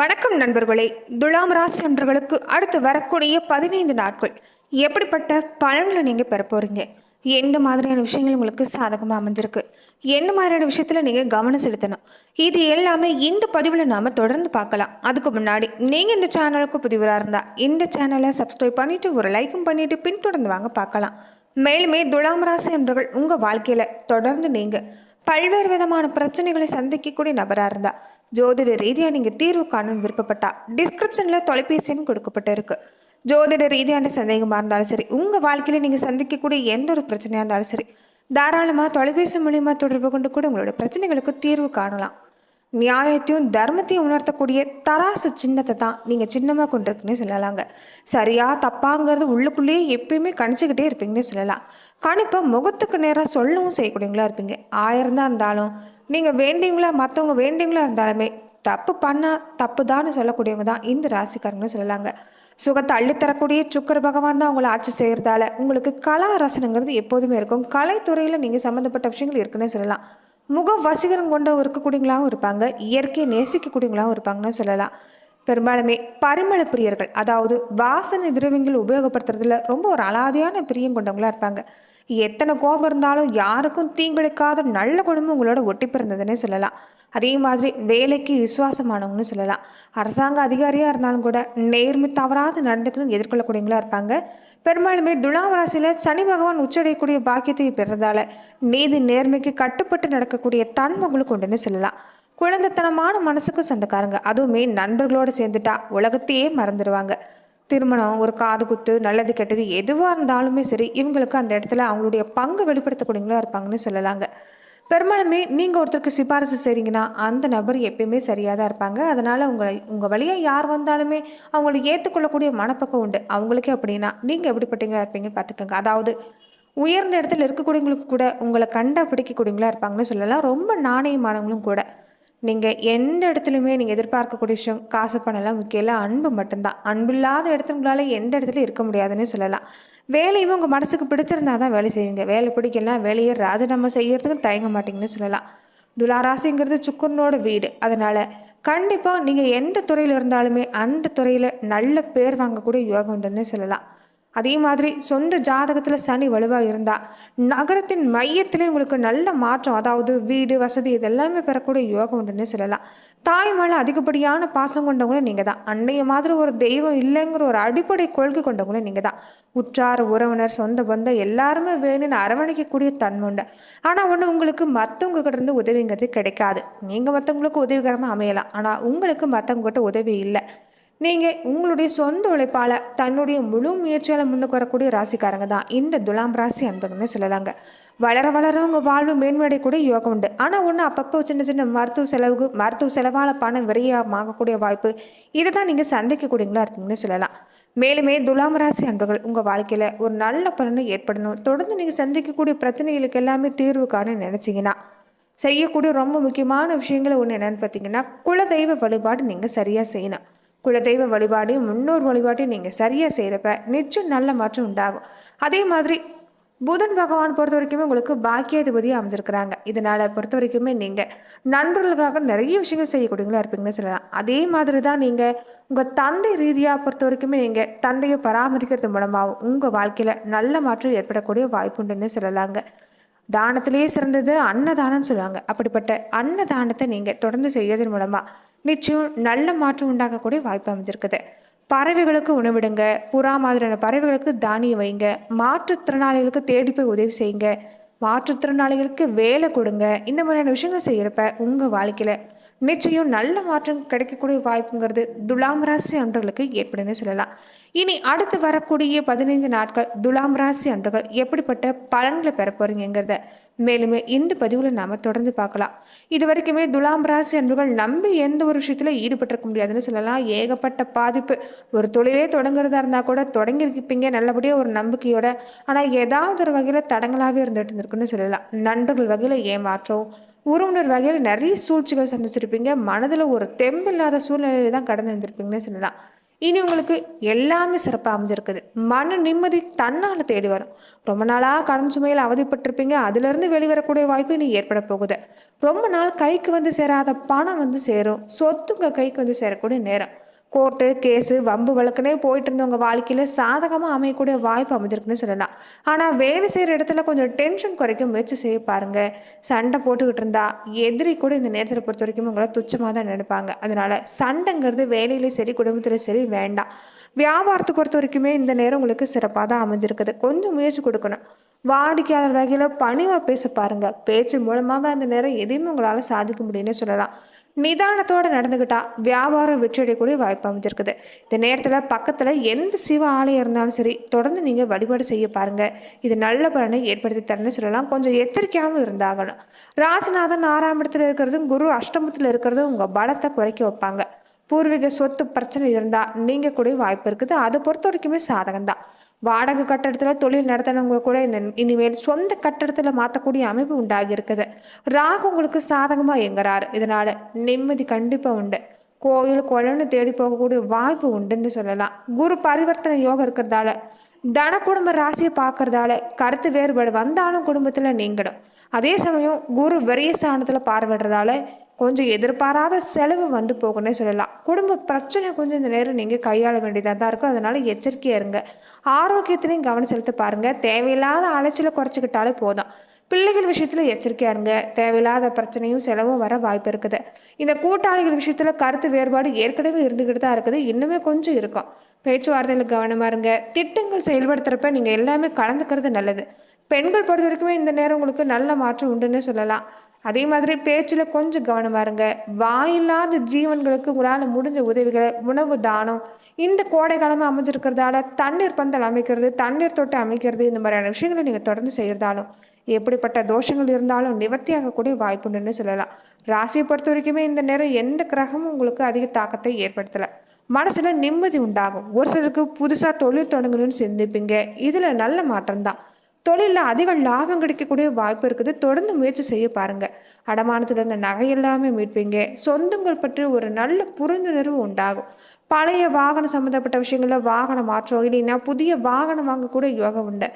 வணக்கம் நண்பர்களே. துலாம் ராசி நண்பர்களுக்கு அடுத்து வரக்கூடிய பதினைந்து நாட்கள். எப்படிப்பட்ட பலன்களை நீங்கள் பெற போகிறீங்க எந்த மாதிரியான விஷயங்கள் உங்களுக்கு சாதகமாக அமைஞ்சிருக்கு? எந்த மாதிரியான விஷயத்தில் நீங்கள் கவனம் செலுத்தணும்? இது எல்லாமே இந்த பதிவில் நாம் தொடர்ந்து பார்க்கலாம். அதுக்கு முன்னாடி நீங்கள் இந்த சேனலுக்கு புதிவராக இருந்தால் இந்த சேனலை சப்ஸ்கிரைப் பண்ணிவிட்டு ஒரு லைக்கும் பண்ணிவிட்டு பின்தொடர்ந்து வாங்க பார்க்கலாம். மேலுமே துலாம் ராசி அன்பர்கள் உங்கள் வாழ்க்கையில் தொடர்ந்து நீங்கள் பல்வேறு விதமான பிரச்சனைகளை சந்திக்கக்கூடிய நபராக இருந்தால் ஜோதிட ரீதியாக நீங்கள் தீர்வு காணணும்னு விருப்பப்பட்டா டிஸ்கிரிப்ஷனில் தொலைபேசின்னு கொடுக்கப்பட்டிருக்கு. ஜோதிட ரீதியான சந்தேகமாக இருந்தாலும் சரி உங்கள் வாழ்க்கையில் நீங்கள் சந்திக்கக்கூடிய எந்த ஒரு பிரச்சனையாக இருந்தாலும் சரி தாராளமாக தொலைபேசி மூலியமாக தொடர்பு கொண்டு கூட உங்களோட பிரச்சனைகளுக்கு தீர்வு காணலாம். நியாயத்தையும் தர்மத்தையும் உணர்த்தக்கூடிய தராசு சின்னத்தை தான் நீங்கள் சின்னமாக கொண்டிருக்குன்னு சொல்லலாங்க. சரியா தப்பாங்கிறது உள்ளுக்குள்ளேயே எப்பயுமே கணிச்சுக்கிட்டே இருப்பீங்கன்னு சொல்லலாம். கணிப்பை முகத்துக்கு நேராக சொல்லவும் செய்யக்கூடியவங்களா இருப்பீங்க. ஆயிரம் தான் இருந்தாலும் நீங்கள் வேண்டிங்களா மற்றவங்க வேண்டிங்களா இருந்தாலுமே தப்பு பண்ணால் தப்பு தான் சொல்லக்கூடியவங்க தான் இந்த ராசிக்காரங்கன்னு சொல்லலாங்க. சுகத்தை அள்ளித்தரக்கூடிய சுக்கர பகவான் தான் உங்களை ஆட்சி செய்கிறதால உங்களுக்கு கலா ரசனங்கிறது எப்போதுமே இருக்கும். கலைத்துறையில் நீங்கள் சம்மந்தப்பட்ட விஷயங்கள் இருக்குன்னு சொல்லலாம். முக வசீகரம் கொண்டவங்க இருக்கக்கூடியங்களாகவும் இருப்பாங்க. இயற்கையை நேசிக்கக்கூடியவங்களாகவும் இருப்பாங்கன்னு சொல்லலாம். பெரும்பாலுமே பரிமள பிரியர்கள் அதாவது வாசனை திரவியங்கள் உபயோகப்படுத்துறதுல ரொம்ப ஒரு அலாதியான பிரியம் கொண்டவங்களாக இருப்பாங்க. எத்தனை கோபம் இருந்தாலும் யாருக்கும் தீங்கிழைக்காத நல்ல குடும்பம் உங்களோட ஒட்டி பிறந்ததுன்னே சொல்லலாம். அதே மாதிரி வேலைக்கு விசுவாசமானவங்கன்னு சொல்லலாம். அரசாங்க அதிகாரியாக இருந்தாலும் கூட நேர்மை தவறாது நடந்துக்கணும்னு எதிர்கொள்ளக்கூடியவங்களா இருப்பாங்க. பெரும்பாலுமே துலாம் ராசியில் சனி பகவான் உச்சடையக்கூடிய பாக்கியத்தை பெறதால நீதி நேர்மைக்கு கட்டுப்பட்டு நடக்கக்கூடிய தன்மங்களுக்கு உண்டுன்னு சொல்லலாம். குழந்தைத்தனமான மனசுக்கும் சொந்தக்காரங்க. அதுவுமே நண்பர்களோடு சேர்ந்துட்டா உலகத்தையே மறந்துடுவாங்க. திருமணம் ஒரு காது குத்து நல்லது கெட்டது எதுவாக இருந்தாலுமே சரி இவங்களுக்கு அந்த இடத்துல அவங்களுடைய பங்கு வெளிப்படுத்தக்கூடியவங்களா இருப்பாங்கன்னு சொல்லலாங்க. பெரும்பாலுமே நீங்கள் ஒருத்தருக்கு சிபாரிசு செய்கிறீங்கன்னா அந்த நபர் எப்பயுமே சரியாக தான் இருப்பாங்க. அதனால் உங்களை உங்கள் வழியாக யார் வந்தாலுமே அவங்களை ஏற்றுக்கொள்ளக்கூடிய மனப்பக்கம் உண்டு. அவங்களுக்கே அப்படின்னா நீங்கள் எப்படிப்பட்டீங்களா இருப்பீங்கன்னு பார்த்துக்கோங்க. அதாவது உயர்ந்த இடத்துல இருக்கக்கூடியவங்களுக்கு கூட உங்களை கண்டா பிடிக்கக்கூடியவங்களா இருப்பாங்கன்னு சொல்லலாம். ரொம்ப நாணயமானவங்களும் கூட. நீங்கள் எந்த இடத்துலையுமே நீங்கள் எதிர்பார்க்கக்கூடிய விஷயம் காசு பணம்லாம் முக்கியம் இல்லை. அன்பு மட்டும்தான். அன்பில்லாத இடத்துல உங்களால் எந்த இடத்துலையும் இருக்க முடியாதுன்னு சொல்லலாம். வேலையுமே உங்கள் மனசுக்கு பிடிச்சிருந்தா தான் வேலை செய்வீங்க. வேலை பிடிக்கலாம் வேலையை ராஜினாமா செய்கிறதுக்கு தயங்க மாட்டீங்கன்னு சொல்லலாம். துலாராசிங்கிறது சுக்கரனோட வீடு. அதனால் கண்டிப்பாக நீங்கள் எந்த துறையில் இருந்தாலுமே அந்த துறையில் நல்ல பேர் வாங்கக்கூடிய யோகம் உண்டுன்னு சொல்லலாம். அதே மாதிரி சொந்த ஜாதகத்தில் சனி வலுவாக இருந்தால் நகரத்தின் மையத்திலே உங்களுக்கு நல்ல மாற்றம் அதாவது வீடு வசதி இதெல்லாமே பெறக்கூடிய யோகம் உண்டுன்னு சொல்லலாம். தாய் மேலே அதிகப்படியான பாசம் கொண்டவங்களும் நீங்கள் தான். அன்னைய மாதிரி ஒரு தெய்வம் இல்லைங்கிற ஒரு அடிப்படை கொள்கை கொண்டவங்களும் நீங்கள் தான். உற்றார் உறவினர் சொந்த பந்தம் எல்லாருமே வேணும்னு அரவணைக்கக்கூடிய தன்மை உண்டு. ஆனால் ஒன்று உங்களுக்கு மற்றவங்க கிட்ட இருந்து உதவிங்கிறது கிடைக்காது. நீங்கள் மற்றவங்களுக்கு உதவிகரமாக அமையலாம். ஆனால் உங்களுக்கு மற்றவங்க கிட்ட உதவி இல்லை. நீங்கள் உங்களுடைய சொந்த உழைப்பால் தன்னுடைய முழு முயற்சியால் முன்னுக்கு வரக்கூடிய ராசிக்காரங்க தான். இந்த துலாம் ராசி அன்பர்கள்னு சொல்லலாங்க. வளர வளர உங்கள் வாழ்வு கூட யோகம் உண்டு. ஆனால் ஒன்று அப்பப்போ சின்ன சின்ன மருத்துவ செலவுக்கு மருத்துவ செலவால் பணம் விரையமாகக்கூடிய வாய்ப்பு இதை தான் நீங்கள் சந்திக்கக்கூடியங்களா இருப்பீங்கன்னு சொல்லலாம். மேலுமே துலாம் ராசி அன்பர்கள் உங்கள் வாழ்க்கையில் ஒரு நல்ல பலனை ஏற்படணும். தொடர்ந்து நீங்கள் சந்திக்கக்கூடிய பிரச்சனைகளுக்கு எல்லாமே தீர்வு காண நினச்சிங்கன்னா செய்யக்கூடிய ரொம்ப முக்கியமான விஷயங்கள் ஒன்று என்னென்னு பார்த்தீங்கன்னா குலதெய்வ வழிபாடு நீங்கள் சரியாக செய்யணும். குலதெய்வ வழிபாடையும் முன்னோர் வழிபாட்டையும் நீங்கள் சரியாக செய்கிறப்ப நிச்சயம் நல்ல மாற்றம் உண்டாகும். அதே மாதிரி புதன் பகவான் பொறுத்த வரைக்குமே உங்களுக்கு பாக்கியாதிபதியாக அமைஞ்சிருக்கிறாங்க. இதனால் பொறுத்த வரைக்குமே நீங்கள் நண்பர்களுக்காக நிறைய விஷயங்கள் செய்யக்கூடியவங்களா இருப்பீங்கன்னு சொல்லலாம். அதே மாதிரி தான் நீங்கள் உங்கள் தந்தை ரீதியாக பொறுத்த வரைக்குமே நீங்கள் தந்தையை பராமரிக்கிறது மூலமாகவும் உங்கள் வாழ்க்கையில் நல்ல மாற்றம் ஏற்படக்கூடிய வாய்ப்பு உண்டுன்னு சொல்லலாங்க. தானத்திலேயே சிறந்தது அன்னதானம்னு சொல்லுவாங்க. அப்படிப்பட்ட அன்னதானத்தை நீங்கள் தொடர்ந்து செய்யறதன் மூலமாக நிச்சயம் நல்ல மாற்றம் உண்டாகக்கூடிய வாய்ப்பு அமைஞ்சிருக்குது. பறவைகளுக்கு உணவிடுங்க. புறா மாதிரியான பறவைகளுக்கு தானியம் வைங்க. மாற்றுத்திறனாளிகளுக்கு தேடி போய் உதவி செய்யுங்க. மாற்றுத்திறனாளிகளுக்கு வேலை கொடுங்க. இந்த மாதிரியான விஷயங்கள் செய்கிறப்ப உங்கள் வாழ்க்கையில் நிச்சயம் நல்ல மாற்றம் கிடைக்கக்கூடிய வாய்ப்புங்கிறது துலாம் ராசி அன்றர்களுக்கு ஏற்படுன்னு சொல்லலாம். இனி அடுத்து வரக்கூடிய பதினைந்து நாட்கள் துலாம் ராசி அன்றர்கள் எப்படிப்பட்ட பலன்களை பெற போறீங்கிறத மேலுமே இந்த பதிவில் நாம் தொடர்ந்து பார்க்கலாம். இது வரைக்குமே துலாம் ராசி அன்பர்கள் நம்பி எந்த ஒரு விஷயத்தில் ஈடுபட்டிருக்க முடியாதுன்னு சொல்லலாம். ஏகப்பட்ட பாதிப்பு. ஒரு தொழிலே தொடங்குறதா இருந்தால் கூட தொடங்கியிருப்பீங்க நல்லபடியாக ஒரு நம்பிக்கையோட. ஆனால் ஏதாவது ஒரு வகையில் தடங்களாகவே இருந்துட்டு இருந்திருக்குன்னு சொல்லலாம். நண்பர்கள் வகையில் ஏமாற்றம் உறவினர் வகையில் நிறைய சூழ்ச்சிகள் சந்திச்சிருப்பீங்க. மனதில் ஒரு தெம்பு இல்லாத சூழ்நிலையில தான் கடந்து வந்திருப்பீங்கன்னு சொல்லலாம். இனி உங்களுக்கு எல்லாமே சிறப்பாக அமைஞ்சிருக்குது. மன நிம்மதி தன்னால் தேடி வரும். ரொம்ப நாளாக கடன் சுமையில் அவதிப்பட்டிருப்பீங்க. அதுலேருந்து வெளிவரக்கூடிய வாய்ப்பு இனி ஏற்பட போகுது. ரொம்ப நாள் கைக்கு வந்து சேராத பணம் வந்து சேரும். சொத்துங்க கைக்கு வந்து சேரக்கூடிய நேரம். கோர்ட்டு கேஸு வம்பு வழக்குனே போயிட்டு இருந்தவங்க வாழ்க்கையில் சாதகமாக அமையக்கூடிய வாய்ப்பு அமைஞ்சிருக்குன்னு சொல்லலாம். ஆனால் வேலை செய்கிற இடத்துல கொஞ்சம் டென்ஷன் குறைக்க முயற்சி செய்ய பாருங்க. சண்டை போட்டுக்கிட்டு இருந்தா எதிரி கூட இந்த நேரத்தில் பொறுத்த வரைக்கும் உங்களை துச்சமாக தான் நினைப்பாங்க. அதனால சண்டைங்கிறது வேலையிலையும் சரி குடும்பத்தில் சரி வேண்டாம். வியாபாரத்தை பொறுத்த வரைக்குமே இந்த நேரம் உங்களுக்கு சிறப்பாக தான் அமைஞ்சிருக்குது. கொஞ்சம் முயற்சி கொடுக்கணும். வாடிக்கையாளர் வகையில் பணிவாக பேச பாருங்க. பேச்சு மூலமாக அந்த நேரம் எதையுமே உங்களால் சாதிக்க முடியும்னு சொல்லலாம். நிதானத்தோடு நடந்துக்கிட்டா வியாபாரம் வெற்றியடையக்கூடிய வாய்ப்பு அமைஞ்சிருக்குது. இந்த நேரத்தில் பக்கத்தில் எந்த சிவ ஆலயம் இருந்தாலும் சரி தொடர்ந்து நீங்கள் வழிபாடு செய்ய பாருங்கள் இது நல்ல பலனை ஏற்படுத்தி தரணும்னு சொல்லலாம். கொஞ்சம் எச்சரிக்கையாகவும் இருந்தாகணும். ராசிநாதன் ஆறாம் இடத்துல இருக்கிறதும் குரு அஷ்டமத்தில் இருக்கிறதும் உங்கள் பலத்தை குறைக்க வைப்பாங்க. பூர்வீக சொத்து பிரச்சனை இருந்தால் நீங்கள் கூட வாய்ப்பு இருக்குது. அதை பொறுத்த வரைக்குமே சாதகம் தான் வாடகை கட்டடத்தில் தொழில் நடத்தினவங்க கூட இந்த இனிமேல் சொந்த கட்டடத்தில் மாற்றக்கூடிய அமைப்பு உண்டாகி இருக்குது ராகு உங்களுக்கு சாதகமாக இயங்குறாரு. இதனால் நிம்மதி கண்டிப்பாக உண்டு. கோயில் குழந்தை தேடி போகக்கூடிய வாய்ப்பு உண்டுன்னு சொல்லலாம். குரு பரிவர்த்தனை யோகம் இருக்கிறதால தன குடும்ப ராசியை பார்க்கறதால கருத்து வேறுபாடு வந்தாலும் குடும்பத்தில் நீங்கிடும் அதே சமயம் குரு வெறிய ஸ்தானத்தில் பார்வைடுறதால கொஞ்சம் எதிர்பாராத செலவு வந்து போகணும்னே சொல்லலாம். குடும்ப பிரச்சனை கொஞ்சம் இந்த நேரம் நீங்கள் கையாள வேண்டியதாக தான் இருக்கும். அதனால் எச்சரிக்கையாக இருங்க. ஆரோக்கியத்திலையும் கவனம் செலுத்த பாருங்கள் தேவையில்லாத அலைச்சலை குறைச்சிக்கிட்டாலே போதும். பிள்ளைகள் விஷயத்தில் எச்சரிக்கையாக இருங்க. தேவையில்லாத பிரச்சனையும் செலவும் வர வாய்ப்பு இருக்குது. இந்த கூட்டாளிகள் விஷயத்தில் கருத்து வேறுபாடு ஏற்கனவே இருந்துக்கிட்டு தான் இருக்குது. இன்னுமே கொஞ்சம் இருக்கும். பேச்சுவார்த்தையில் கவனமாக இருங்க. திட்டங்கள் செயல்படுத்துகிறப்ப நீங்கள் எல்லாமே கலந்துக்கிறது நல்லது. பெண்கள் பொறுத்த வரைக்குமே இந்த நேரம் உங்களுக்கு நல்ல மாற்றம் உண்டுன்னு சொல்லலாம். அதே மாதிரி பேச்சில் கொஞ்சம் கவனமாக இருங்க. வாயில்லாத ஜீவன்களுக்கு உங்களால் முடிஞ்ச உதவிகளை உணவு தானம் இந்த கோடை காலமாக அமைஞ்சிருக்கிறதால தண்ணீர் பந்தல் அமைக்கிறது தண்ணீர் தொட்டு அமைக்கிறது இந்த மாதிரியான விஷயங்களை நீங்கள் தொடர்ந்து செய்கிறதாலும் எப்படிப்பட்ட தோஷங்கள் இருந்தாலும் நிவர்த்தி ஆகக்கூடிய வாய்ப்புண்டுன்னு சொல்லலாம். ராசியை பொறுத்த வரைக்குமே இந்த நேரம் எந்த கிரகமும் உங்களுக்கு அதிக தாக்கத்தை ஏற்படுத்தலை. மனசில் நிம்மதி உண்டாகும். ஒரு சிலருக்கு புதுசாக தொழில் தொடங்கணும்னு சிந்திப்பீங்க. இதில் நல்ல மாற்றம் தான் தொழிலில் அதிக லாபம் கிடைக்கக்கூடிய வாய்ப்பு இருக்குது. தொடர்ந்து முயற்சி செய்ய பாருங்க. அடமானத்தில் இருந்த நகை எல்லாமே மீட்பீங்க. சொந்தங்கள் பற்றி ஒரு நல்ல புரிந்துணர்வு உண்டாகும். பழைய வாகனம் சம்மந்தப்பட்ட விஷயங்களில் வாகனம் மாற்றம் இல்லைன்னா புதிய வாகனம் வாங்கக்கூடிய யோகம் உண்டு.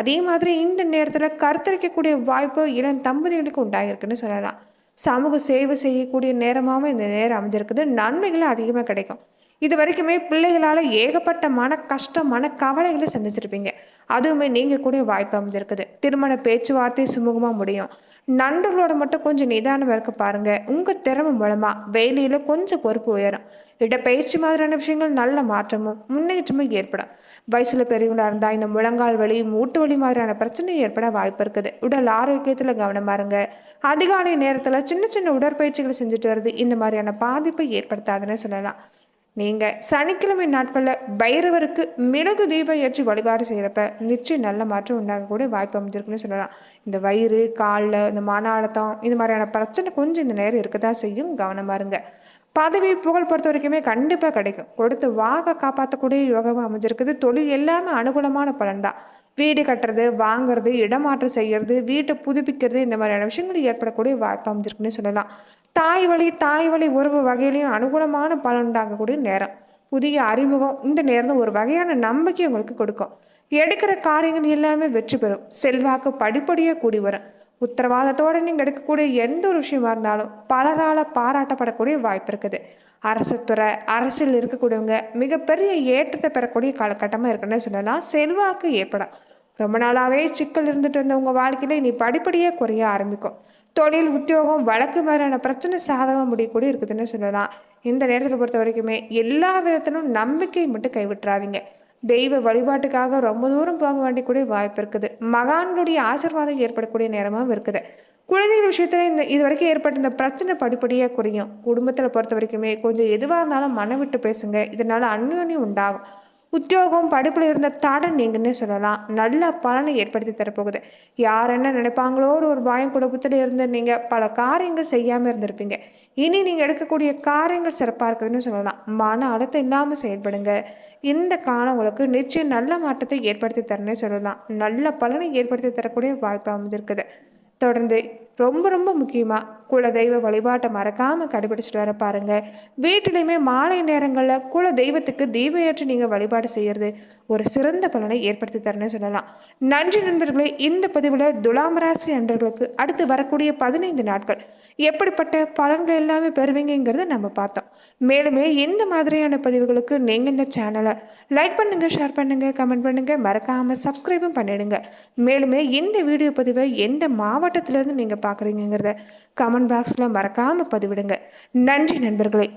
அதே மாதிரி இந்த நேரத்தில் கருத்தரிக்கக்கூடிய வாய்ப்பு இளம் தம்பதிகளுக்கு உண்டாகிருக்குன்னு சொல்லலாம். சமூக சேவை செய்யக்கூடிய நேரமாகவும் இந்த நேரம் அமைஞ்சிருக்குது. நன்மைகளும் அதிகமாக கிடைக்கும். இது வரைக்குமே பிள்ளைகளால் ஏகப்பட்ட மன கஷ்டம் மன கவலைகளை சந்திச்சிருப்பீங்க. அதுவுமே நீங்கள் கூட வாய்ப்பு அமைஞ்சிருக்குது. திருமண பேச்சுவார்த்தை சுமூகமாக முடியும். நண்பர்களோட மட்டும் கொஞ்சம் நிதானம் இருக்க பாருங்க. உங்கள் திறமை மூலமாக வேலையில் கொஞ்சம் பொறுப்பு உயரும். இடப்பயிற்சி மாதிரியான விஷயங்கள் நல்ல மாற்றமும் முன்னேற்றமும் ஏற்படும். வயசில் பெரியவங்களாக இருந்தால் இந்த முழங்கால் வலி மூட்டு வலி மாதிரியான பிரச்சனை ஏற்பட வாய்ப்பு இருக்குது. உடல் ஆரோக்கியத்தில் கவனமாக இருங்க. அதிகாலை நேரத்தில் சின்ன சின்ன உடற்பயிற்சிகளை செஞ்சுட்டு வருது இந்த மாதிரியான பாதிப்பை ஏற்படுத்தாதுன்னு சொல்லலாம். நீங்கள் சனிக்கிழமை நாட்களில் பைரவருக்கு மிளகு தீபம் ஏற்றி வழிபாடு செய்கிறப்ப நிச்சயம் நல்ல மாற்றம் உண்டாகக்கூடிய வாய்ப்பு அமைஞ்சிருக்குன்னு சொல்லலாம். இந்த வயிறு காலில் இந்த மன அழுத்தம் இந்த மாதிரியான பிரச்சனை கொஞ்சம் இந்த நேரம் இருக்க தான் செய்யும். கவனமாக இருங்க. பதவி புகழ் பொறுத்த வரைக்குமே கண்டிப்பாக கிடைக்கும். கொடுத்து வாக காப்பாற்றக்கூடிய யோகமாக அமைஞ்சிருக்குது. தொழில் எல்லாமே அனுகூலமான பலன் தான். வீடு கட்டுறது வாங்குறது இடமாற்றம் செய்கிறது வீட்டை புதுப்பிக்கிறது இந்த மாதிரியான விஷயங்கள் ஏற்படக்கூடிய வாய்ப்பு அமைஞ்சிருக்குன்னு சொல்லலாம். தாய் வழி தாய் வழி உறவு வகையிலையும் அனுகூலமான பலன் உண்டாகக்கூடிய நேரம். புதிய அறிமுகம் இந்த நேரம் ஒரு வகையான நம்பிக்கை உங்களுக்கு கொடுக்கும். எடுக்கிற காரியங்கள் எல்லாமே வெற்றி பெறும். செல்வாக்கு படிப்படியாக கூடி வரும். உத்தரவாதத்தோடு நீங்கள் எடுக்கக்கூடிய எந்த ஒரு விஷயமா இருந்தாலும் பலரால் பாராட்டப்படக்கூடிய வாய்ப்பு இருக்குது. அரசுத்துறை அரசியல் இருக்கக்கூடியவங்க மிகப்பெரிய ஏற்றத்தை பெறக்கூடிய காலகட்டமாக இருக்குன்னு சொல்லலாம். செல்வாக்கு ஏற்படும் ரொம்ப நாளாகவே சிக்கல் இருந்துட்டு இருந்த உங்கள் வாழ்க்கையில் இனி படிப்படியாக குறைய ஆரம்பிக்கும். தொழில் உத்தியோகம் வழக்கு மாதிரியான பிரச்சனை சாதகம் முடியக்கூடிய இருக்குதுன்னு சொல்லலாம். இந்த நேரத்தில் பொறுத்த வரைக்குமே எல்லா விதத்திலும் நம்பிக்கை மட்டும் கைவிட்டுறாதீங்க. தெய்வ வழிபாட்டுக்காக ரொம்ப தூரம் போக வேண்டிய வாய்ப்பு இருக்குது. மகான்களுடைய ஆசிர்வாதம் ஏற்படக்கூடிய நேரமாகவும் இருக்குது. குழந்தைகள் விஷயத்துல இந்த இது வரைக்கும் ஏற்பட்ட இந்த பிரச்சனை படிப்படியாக குறையும். குடும்பத்தில் பொறுத்த வரைக்குமே கொஞ்சம் எதுவாக இருந்தாலும் மனம் விட்டு பேசுங்க. இதனால அந்யோன்யம் உண்டாகும். உத்தியோகம் படிப்பில் இருந்த தடை நீங்கன்னு சொல்லலாம். நல்ல பலனை ஏற்படுத்தி தரப்போகுது. யார் என்ன நினைப்பாங்களோ ஒரு பயம் குடும்பத்தில் இருந்து நீங்கள் பல காரியங்கள் செய்யாமல் இருந்திருப்பீங்க. இனி நீங்கள் எடுக்கக்கூடிய காரியங்கள் சிறப்பாக இருக்குதுன்னு சொல்லலாம். மன அழுத்தம் இல்லாமல் செயல்படுங்க. இந்த காலம் உங்களுக்கு நிச்சயம் நல்ல மாற்றத்தை ஏற்படுத்தி தரணும்னு சொல்லலாம். நல்ல பலனை ஏற்படுத்தி தரக்கூடிய வாய்ப்பு அமைஞ்சிருக்குது தொடர்ந்து ரொம்ப ரொம்ப முக்கியமாக குல தெய்வ வழிபாட்டை மறக்காமல் கடைபிடிச்சிட்டு வர பாருங்கள் வீட்டிலையுமே மாலை நேரங்களில் குல தெய்வத்துக்கு தீப ஏற்றி நீங்கள் வழிபாடு செய்கிறது ஒரு சிறந்த பலனை ஏற்படுத்தி தரணும்னு சொல்லலாம். நன்றி நண்பர்களே இந்த பதிவில் துலாம் ராசி அன்பர்களுக்கு அடுத்து வரக்கூடிய பதினைந்து நாட்கள் எப்படிப்பட்ட பலன்கள் எல்லாமே பெறுவீங்கிறத நம்ம பார்த்தோம். மேலுமே இந்த மாதிரியான பதிவுகளுக்கு நீங்கள் இந்த சேனலை லைக் பண்ணுங்க ஷேர் பண்ணுங்க கமெண்ட் பண்ணுங்க மறக்காமல் சப்ஸ்கிரைபும் பண்ணிடுங்க. மேலுமே இந்த வீடியோ பதிவை எந்த மாவட்டத்திலேருந்து நீங்கள் பார்க்குறீங்கிறத கமெண்ட் பாக்ஸில் மறக்காமல் பதிவிடுங்க. நன்றி நண்பர்களே.